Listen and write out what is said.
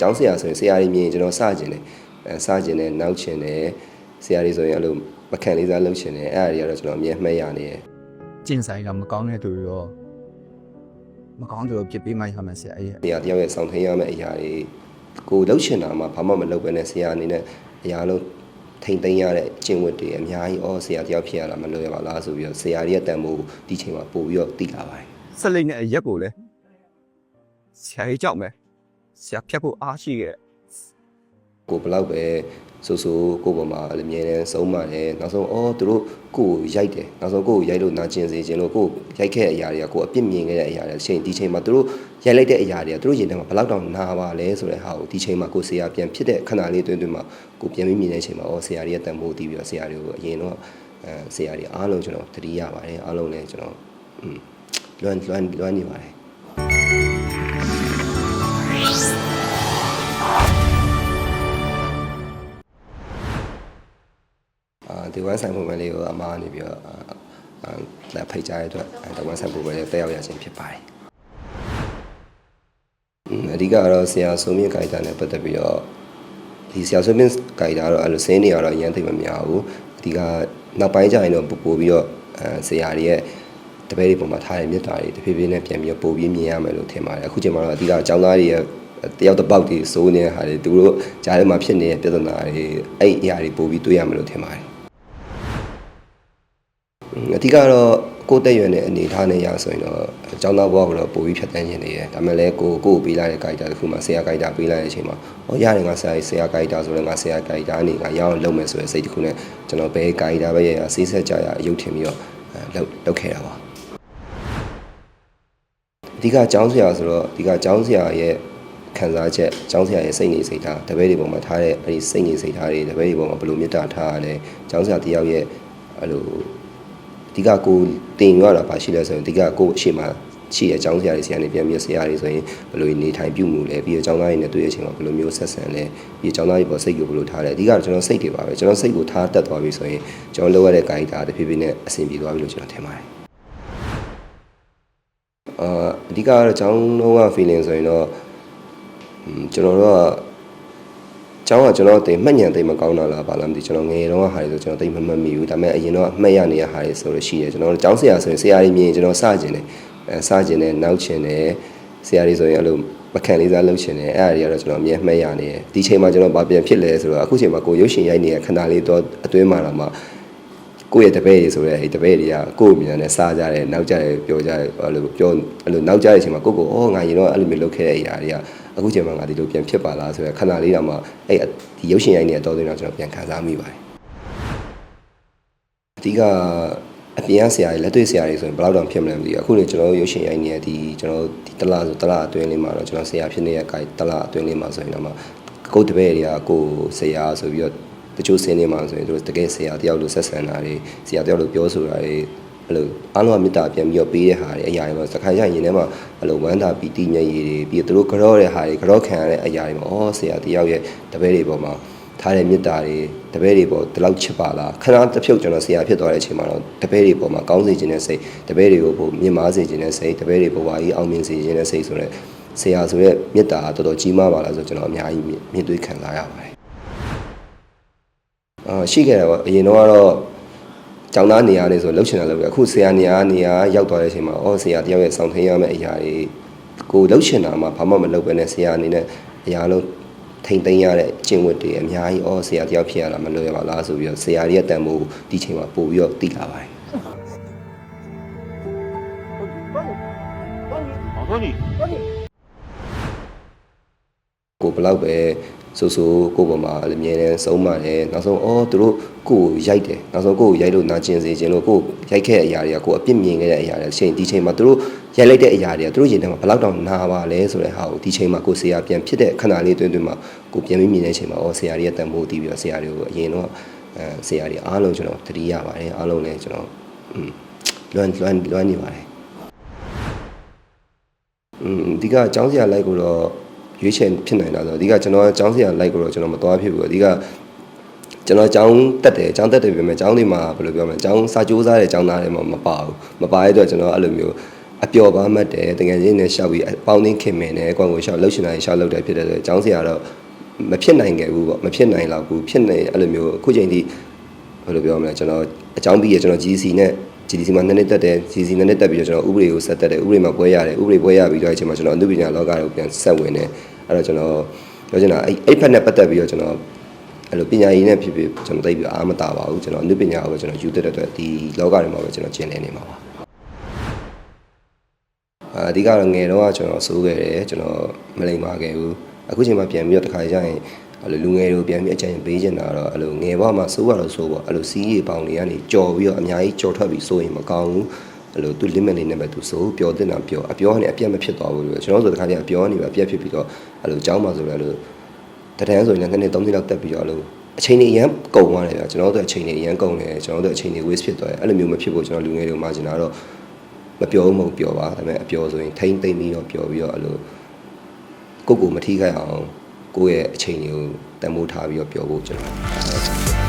ကျောင်းဆရာဆိုရင်ဆရာကြီးမြင်ရင်ကျွန်တော်စကျင်တယ်အဲစကျင်တယ်နောက်ကျင်တယ်ဆရာကြီးဆိုရင်အဲ့လိုမခံလေးစားလုပ်ချင်တယ်အဲ့အရာတွေကတော့ကျွန်တော်အမြဲမှတ်ရနေတယ်ကျင့်ဆိုင်ကမကောင်းတဲ့သူတွေရောမကောင်းသူရောပြစ်ပေးမှရမယ်ဆရာကြီးဆရာတယောက်ရဲ့ဆောင်ထိန်ရမယ့်အရာတွေကိုလှုပ်ချင်တာမှဘာမှမလုပ်ဘဲနဲ့ဆရာအနေနဲ့အရာလုံးထိန်သိမ်းရတဲ့ကျင့်ဝတ်တွေအများကြီးအော်ဆရာတယောက်ဖြစ်ရတာမလွယ်ပါလားဆိုပြီးတော့ဆရာကြီးရဲ့တန်ဖိုးဒီချိန်မှာပို့ပြီးတော့သိလာပါတယ်ဆက်လက်နဲ့အရက်ကိုလည်းဆရာကြီးကြောက်မယ် ဆရာဖြတ်ဖို့အားရှိခဲ့ကိုဘလောက်ပဲဆိုဆိုကိုပေါ်မှာအမြဲတမ်းဆုံးမတယ်နောက်ဆုံးအော်သူတို့ကိုကိုရိုက်တယ်နောက်ဆုံးကိုကိုရိုက်လို့နာကျင်စေခြင်းလို့ကိုရိုက်ခဲ့တဲ့အရာတွေကကိုအပြစ်မြင်ခဲ့တဲ့အရာတွေချိန်ဒီချိန်မှာသူတို့ရိုက်လိုက်တဲ့အရာတွေကသူတို့ရင်ထဲမှာဘလောက်တောင်နာပါလဲဆိုတဲ့ဟာကိုဒီချိန်မှာကိုဆရာပြန်ဖြစ်တဲ့ခဏလေးတွင်းတွင်းမှာကိုပြန်ပြီးမြင်တဲ့ချိန်မှာအော်ဆရာကြီးရဲ့တန်ဖိုးတည်ပြီးတော့ဆရာတွေကိုအရင်တော့အဲဆရာကြီးအားလုံးကျွန်တော်တတိရပါတယ်အားလုံးလည်းကျွန်တော်อืมလွမ်းလွမ်းလွမ်းနေပါတယ် ဒီဝမ်ဆိုင်ပုံမှန်လေးကိုအမားနေပြီးတော့အာအာလက်ဖိတ်ကြတဲ့အတွက်ဒီဝမ်ဆိုင်ပုံမှန်လေးတက်ရောက်ရခြင်းဖြစ်ပါတယ်။အင်းအဓိကကတော့ဆရာဆိုမြင့်ကြိုက်တာနဲ့ပတ်သက်ပြီးတော့ဒီဆရာဆိုမြင့်ကြိုက်တာတော့အဲ့လိုစင်းနေရတော့အရင်သိမများဘူး။အဓိကနောက်ပိုင်းကျရင်တော့ပို့ပို့ပြီးတော့အဲဆရာတွေရဲ့တပည့်တွေပုံမှာထားတဲ့မြတ်တာတွေတဖြည်းဖြည်းနဲ့ပြန်ပြီးတော့ပို့ပြီးမြင်ရမယ်လို့ထင်ပါတယ်။အခုချိန်မှာတော့အဓိကအကြောင်းသားတွေရဲ့တယောက်တစ်ပေါက်တွေစိုးနေတဲ့ဟာတွေသူတို့ကြားထဲမှာဖြစ်နေတဲ့ပြဿနာတွေအဲ့အရာတွေပို့ပြီးတွေ့ရမယ်လို့ထင်ပါတယ်။ အဓိကတော့ကိုယ်တက်ရွယ်တဲ့အနေထားနဲ့ရဆိုရင်တော့အကြောင်းသားဘဝကိုတော့ပို့ပြီးဖြတ်တန်းခြင်းနေတယ်ဒါမှလည်းကိုကိုကိုပေးလိုက်တဲ့ guide တစ်ခုမှဆရာ guide ပေးလိုက်တဲ့အချိန်မှာဟောရတယ်ငါဆရာဆရာ guide ဆိုတော့ငါဆရာ guide အနေကရအောင်လုပ်မယ်ဆိုတဲ့စိတ်တစ်ခုနဲ့ကျွန်တော်ဘယ် guide ပဲရရဆေးဆက်ကြရအယုတ်ထင်ပြီးတော့လုပ်လုပ်ခဲ့တာပါအဓိကအကြောင်းဆရာဆိုတော့အဓိကအကြောင်းဆရာရဲ့ခံစားချက်အကြောင်းဆရာရဲ့စိတ်နေစိတ်ထားတပည့်တွေပေါ်မှာထားတဲ့အဲဒီစိတ်နေစိတ်ထားတွေတပည့်တွေပေါ်မှာဘယ်လိုမေတ္တာထားရလဲအကြောင်းဆရာတယောက်ရဲ့အဲ့လို အဓိကကိုတင်ရတာပါရှိလဲဆိုရင်အဓိကကိုအရှိမရှိတဲ့အကြောင်းဆရာတွေဆရာတွေပြန်ပြီးဆရာတွေဆိုရင်ဘယ်လိုနေထိုင်ပြုမှုလဲပြီးတော့အကြောင်းသားတွေနဲ့တွေ့တဲ့အချိန်မှာဘယ်လိုမျိုးဆက်ဆံလဲပြီးတော့အကြောင်းသားတွေပေါ်စိတ်ကိုဘယ်လိုထားလဲအဓိကတော့ကျွန်တော်စိတ်တွေပါပဲကျွန်တော်စိတ်ကိုထားတက်သွားပြီဆိုရင်ကျွန်တော်လုပ်ရတဲ့ guide တာတဖြည်းဖြည်းနဲ့အဆင်ပြေသွားပြီလို့ကျွန်တော်ထင်ပါတယ်အာအဓိကကတော့အကြောင်းလုံးဝ feeling ဆိုရင်တော့อืมကျွန်တော်တို့က ကျောင်းကကျွန်တော်တိမ်မှတ်ညံတိမ်မကောင်းတာလားဘာလားမသိကျွန်တော်ငယ်တုန်းကဟာတွေဆိုကျွန်တော်တိမ်မမှတ်မိဘူးဒါပေမဲ့အရင်တော့မှတ်ရနေတဲ့ဟာတွေဆိုလို့ရှိတယ်ကျွန်တော်ကျောင်းဆရာဆိုရင်ဆရာကြီးမြင်ရင်ကျွန်တော်စကျင်တယ်အဲစကျင်တယ်နောက်ကျင်တယ်ဆရာကြီးဆိုရင်အဲ့လိုမခံလေးစားလုပ်ချင်တယ်အဲ့အရာတွေကတော့ကျွန်တော်အမြဲမှတ်ရနေတယ်ဒီချိန်မှာကျွန်တော်ဗာပြန်ဖြစ်လဲဆိုတော့အခုချိန်မှာကိုရုပ်ရှင်ရိုက်နေတဲ့ခဏလေးတော့အတွင်းမှာတော့မှ ကိုယ့်ရဲ့တပည့်တွေဆိုရဲအဲ့တပည့်တွေကကိုယ့်အမြင်နဲ့စားကြတယ်နောက်ကြတယ်ပြောကြတယ်အဲ့လိုပြောအဲ့လိုနောက်ကြတဲ့အချိန်မှာကိုယ့်ကိုအော်ငါရင်တော့အဲ့လိုမျိုးလုပ်ခဲ့တဲ့အရာတွေကအခုချိန်မှာငါဒီလိုပြန်ဖြစ်ပါလားဆိုရယ်ခဏလေးတော့မှအဲ့ဒီရုပ်ရှင်ရိုက်နေတဲ့အတော်သွင်းတော့ကျွန်တော်ပြန်ခံစားမိပါတယ်အဓိကအပြင်ကဆရာတွေလက်တွေ့ဆရာတွေဆိုရင်ဘယ်လောက်တောင်ဖြစ်မလဲမသိဘူးအခုလေကျွန်တော်တို့ရုပ်ရှင်ရိုက်နေတဲ့ဒီကျွန်တော်တို့ဒီတလားဆိုတလားအတွင်းလေးမှာတော့ကျွန်တော်ဆရာဖြစ်နေတဲ့ guide တလားအတွင်းလေးမှာဆိုရင်တော့မှကိုယ့်တပည့်တွေကကိုယ်ဆရာဆိုပြီးတော့ တချို့ဆင်းနေမှာဆိုရင်တို့တကယ်ဆရာတယောက်လိုဆက်ဆံတာတွေဆရာတယောက်လိုပြောဆိုတာတွေအဲ့လိုအားလုံးကမေတ္တာပြန်ပြီးတော့ပေးတဲ့ဟာတွေအရာတွေပေါ့စခါရရင်ထဲမှာအဲ့လိုဝမ်းသာပီတိမျက်ရည်တွေပြီးတော့သူတို့ကြောတဲ့ဟာတွေကြောခံရတဲ့အရာတွေမှာအော်ဆရာတယောက်ရဲ့တပည့်တွေပေါ်မှာထားတဲ့မေတ္တာတွေတပည့်တွေပေါ်ဒီလောက်ချစ်ပါလားခဏတစ်ဖြုတ်ကျွန်တော်ဆရာဖြစ်သွားတဲ့အချိန်မှာတော့တပည့်တွေပေါ်မှာကောင်းစေခြင်းနဲ့စိတ်တပည့်တွေကိုပိုမြင့်မားစေခြင်းနဲ့စိတ်တပည့်တွေပေါ်ပါကြီးအောင်မြင်စေခြင်းနဲ့စိတ်ဆိုတော့ဆရာဆိုတဲ့မေတ္တာကတော်တော်ကြီးမားပါလားဆိုတော့ကျွန်တော်အများကြီးမြင့်သွေးခံစားရပါတယ် အာရှိခဲ့တာပေါ့အရင်တော့ကတော့ကျောင်းသားနေရာလေးဆိုလှုပ်ရှင်တာလုပ်ရအခုဆရာနေရာနေရာရောက်သွားတဲ့အချိန်မှာအော်ဆရာတယောက်ရဲ့ဆောင်ထင်းရမယ့်အရာတွေကိုလှုပ်ရှင်တာမှဘာမှမလုပ်ဘဲနဲ့ဆရာအနေနဲ့အရာလုံးထိမ့်သိမ်းရတဲ့ကျင့်ဝတ်တွေအများကြီးအော်ဆရာတယောက်ဖြစ်ရတာမလွယ်ပါလားဆိုပြီးတော့ဆရာကြီးရဲ့တန်ဖိုးဒီချိန်မှာပို့ပြီးတော့သိလာပါတယ်ကိုဘလောက်ပဲ ဆိုဆိုကိုယ့်ပေါ်မှာအမြဲတမ်းဆုံးမတယ်နောက်ဆုံးအော်သူတို့ကိုယ့်ကိုရိုက်တယ်နောက်ဆုံးကိုယ့်ကိုရိုက်လို့နာကျင်စေခြင်းလို့ကိုယ့်ရိုက်ခဲ့တဲ့အရာတွေကကိုယ့်အပြစ်မြင်ခဲ့တဲ့အရာတွေအချိန်ဒီချိန်မှာသူတို့ရိုက်လိုက်တဲ့အရာတွေကသူတို့ရင်ထဲမှာဘလောက်တောင်နာပါလဲဆိုတဲ့ဟာကိုဒီချိန်မှာကိုယ်ဆရာပြန်ဖြစ်တဲ့ခဏလေးအတွင်းအတွင်းမှာကိုပြန်ပြီးမြင်တဲ့အချိန်မှာအော်ဆရာကြီးရဲ့တန်ဖိုးတည်ပြီးတော့ဆရာတွေကိုအရင်တော့အဲဆရာကြီးအားလုံးကျွန်တော်တတိရပါတယ်အားလုံးလည်းကျွန်တော်လွမ်းလွမ်းလွမ်းနေပါတယ်အင်းအဓိကအကြောင်းဆရာလိုက်ကိုတော့ ရွေးချယ်ဖြစ်နိုင်တာဆိုတော့အဓိကကျွန်တော်အကြောင်းစရာလိုက်ကိုတော့ကျွန်တော်မသွားဖြစ်ဘူးအဓိကကျွန်တော်အကြောင်းတက်တယ်အကြောင်းတက်တယ်ပြင်မဲ့အကြောင်းတွေမှာဘယ်လိုပြောမလဲအကြောင်းစာကြိုးစားတဲ့အကြောင်းသားတွေမှာမပါဘူးမပါတဲ့အတွက်ကျွန်တော်အဲ့လိုမျိုးအပျော်ပါမှတ်တယ်တကယ်ချင်းနဲ့ရှောက်ပြီးအပေါင်းသင်းခင်မင်နဲ့ကိုယ့်ကိုယ်ရှောက်လှုပ်ရှင်တိုင်းရှောက်လှုပ်တယ်ဖြစ်တဲ့အတွက်ကျောင်းဆရာတော့မဖြစ်နိုင်ခဲ့ဘူးပေါ့မဖြစ်နိုင်တော့ဘူးဖြစ်နေအဲ့လိုမျိုးအခုချိန်ထိဘယ်လိုပြောမလဲကျွန်တော်အကြောင်းပြီးရကျွန်တော် GC နဲ့ GDC မှာနှစ်နှစ်တက်တယ် GC နှစ်နှစ်တက်ပြီးတော့ကျွန်တော်ဥပဒေကိုဆက်တက်တယ်ဥပဒေမှာပွဲရတယ်ဥပဒေပွဲရပြီးတော့အချိန်မှာကျွန်တော်အမှုပညာလောကကိုပြန်ဆက်ဝင်တယ်အဲ့တော့ကျွန်တော်ပြောချင်တာအဲ့အဲ့ဖက်နဲ့ပတ်သက်ပြီးတော့ကျွန်တော်အဲ့လိုပညာရည်နဲ့ဖြစ်ဖြစ်ကျွန်တော်သိပြီးအားမတာပါဘူးကျွန်တော်အမှုပညာကိုပဲကျွန်တော်ယူတဲ့အတွက်ဒီလောကတွေမှာပဲကျွန်တော်ကျင်နေနေမှာပါအာအဓိကတော့ငယ်တော့ကကျွန်တော်စိုးခဲ့တယ်ကျွန်တော်မလိမ္မာခဲ့ဘူးအခုချိန်မှပြန်ပြီးတော့တစ်ခါကျရင် အဲ့လိုလူငယ်တွေကိုပြန်ပြီးအကြံပေးချင်တာတော့အဲ့လိုငယ်ဘဝမှာစိုးရတော့စိုးပေါ့အဲ့လိုစီးရီပေါင်တွေကနေကြော်ပြီးတော့အများကြီးကြော်ထွက်ပြီးစိုးရင်မကောင်းဘူးအဲ့လိုသူ limit လေးနဲ့ပဲသူစိုးပျော်တင်တာပျော်အပျော်ကနေအပြတ်မဖြစ်သွားဘူးလို့ကျွန်တော်ဆိုတခါတည်းအပျော်နေပဲအပြတ်ဖြစ်ပြီးတော့အဲ့လိုကြောင်းပါဆိုလည်းအဲ့လိုတတန်းဆိုရင်လည်းနှစ်နှစ်သုံးနှစ်လောက်တက်ပြီးတော့အဲ့လိုအချိန်တွေအရန်ကုန်သွားတယ်ဗျကျွန်တော်တို့အချိန်တွေအရန်ကုန်တယ်ကျွန်တော်တို့အချိန်တွေ waste ဖြစ်သွားတယ်အဲ့လိုမျိုးမဖြစ်ဖို့ကျွန်တော်လူငယ်တွေကိုမှာချင်တာတော့မပြောဘူးမဟုတ်ပြောပါဒါပေမဲ့အပြောဆိုရင်ထိမ့်သိမ့်ပြီးတော့ပြောပြီးတော့အဲ့လိုကိုယ့်ကိုယ်မထိခိုက်အောင် ကိုယ့်ရဲ့အချိန်တွေကိုတန်ဖိုးထားပြီးတော့ပြောဖို့ကျွန်တော်ပြောချင်